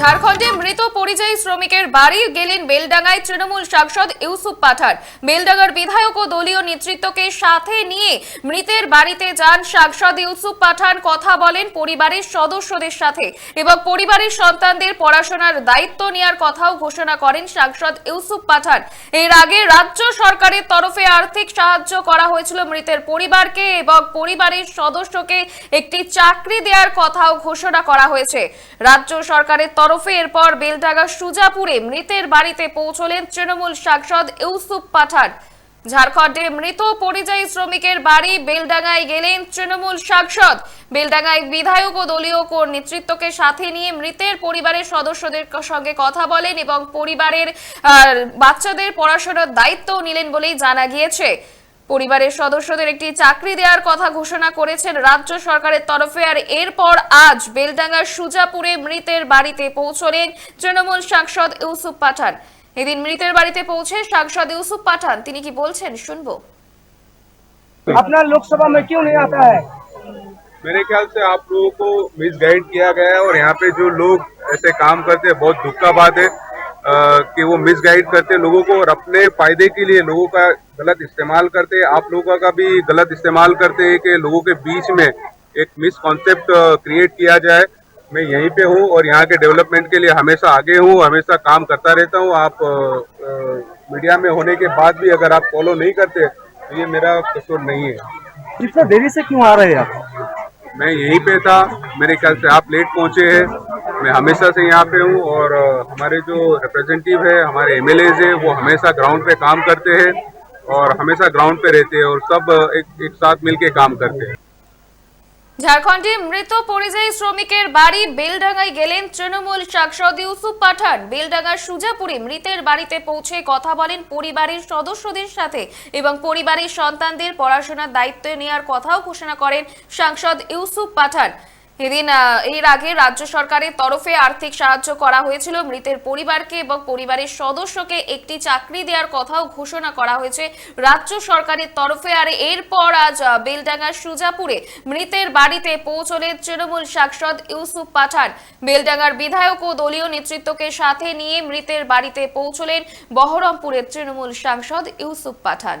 ঝাড়খণ্ডে মৃত পরিযায়ী শ্রমিকের বাড়ি গেলেন বেলডাঙ্গায় তৃণমূল সাংসদ ইউসুফ পাঠান বেলডাঙ্গার বিধায়ক ও দলীয় নেতৃত্বকে সাথে নিয়ে মৃতের বাড়িতে যান সাংসদ ইউসুফ পাঠান। কথা বলেন পরিবারের সদস্যদের সাথে এবং পরিবারের সন্তানদের পড়াশোনার দায়িত্ব নেওয়ার কথাও ঘোষণা করেন সাংসদ ইউসুফ পাঠান। এর আগে রাজ্য সরকারের তরফে আর্থিক সাহায্য করা হয়েছিল মৃতের পরিবারকে এবং পরিবারের সদস্যকে একটি চাকরি দেওয়ার কথাও ঘোষণা করা হয়েছে। রাজ্য সরকারের এরপর বেলডাঙ্গা সুজাপুরে মৃতের বাড়িতে পৌঁছলেন তৃণমূল সাংসদ ইউসুফ পাঠান। ঝাড়খণ্ডে মৃত পরিযায়ী শ্রমিকের বাড়ি বেলডাঙ্গায় গেলেন তৃণমূল সাংসদ। বেলডাঙ্গায় বিধায়ক ও দলীয় কোর নেতৃত্বকে সাথে নিয়ে মৃতের পরিবারের সদস্যদের সঙ্গে কথা বলেন এবং পরিবারের বাচ্চাদের পড়াশোনার দায়িত্বও নিলেন বলেই জানা গিয়েছে। পরিবারের সদস্যদের একটি চাকরি দেওয়ার কথা ঘোষণা করেছেন রাজ্য সরকারের তরফে আর এরপর আজ বেলডাঙ্গার সুজাপুরে মৃতের বাড়িতে পৌঁছলেন তৃণমূল সাংসদ ইউসুফ পাঠান এদিন মৃতের বাড়িতে পৌঁছে সাংসদ ইউসুফ পাঠান তিনি কি বলছেন শুনবো अपना लोकसभा में क्यों नहीं आता है मेरे ख्याल से आप लोगों को मिसगाइड किया गया है और यहाँ पे जो लोग ऐसे काम करते हैं बहुत दुख का बात है अ, कि वो मिसगाइड करते हैं लोगों को और अपने फ़ायदे के लिए लोगों का गलत इस्तेमाल करते। आप लोगों का भी गलत इस्तेमाल करते हैं कि लोगों के बीच में एक मिसकॉन्सेप्ट क्रिएट किया जाए। मैं यहीं पे हूँ और यहाँ के डेवलपमेंट के लिए हमेशा आगे हूँ हमेशा काम करता रहता हूँ। आप मीडिया में होने के बाद भी अगर आप फॉलो नहीं करते तो ये मेरा कसूर नहीं है। इतना देरी से क्यों आ रहे हैं आप? मैं यहीं पे था। मेरे ख्याल से आप लेट पहुँचे हैं। मैं हमेशा से यहाँ पे हूँ और अ, हमारे जो रिप्रेजेंटेटिव है हमारे एमएलए है वो हमेशा ग्राउंड पे काम करते हैं और हमेशा ग्राउंड पे रहते हैं और सब अ, एक एक साथ मिलके काम करते हैं ঝাড়খণ্ডে মৃত পরিযায়ী শ্রমিকের বাড়ি বেলডাঙ্গায় গেলেন তৃণমূল সাংসদ ইউসুফ পাঠান বেলডাঙ্গার সুজাপুরে মৃতের বাড়িতে পৌঁছে কথা বলেন পরিবারের সদস্যদের সাথে এবং পরিবারের সন্তানদের পড়াশোনার দায়িত্ব নেওয়ার কথাও ঘোষণা করেন সাংসদ ইউসুফ পাঠান এদিন এর আগে রাজ্য সরকারের তরফে আর্থিক সাহায্য করা হয়েছিল। মৃতের পরিবারকে এবং পরিবারের সদস্যকে একটি চাকরি দেওয়ার কথাও ঘোষণা করা হয়েছে রাজ্য সরকারের তরফে। আর এরপর আজ বেলডাঙ্গার সুজাপুরে মৃতের বাড়িতে পৌঁছলেন তৃণমূল সাংসদ ইউসুফ পাঠান। বেলডাঙ্গার বিধায়ক ও দলীয় নেতৃত্বকে সাথে নিয়ে মৃতের বাড়িতে পৌঁছলেন বহরমপুরের তৃণমূল সাংসদ ইউসুফ পাঠান।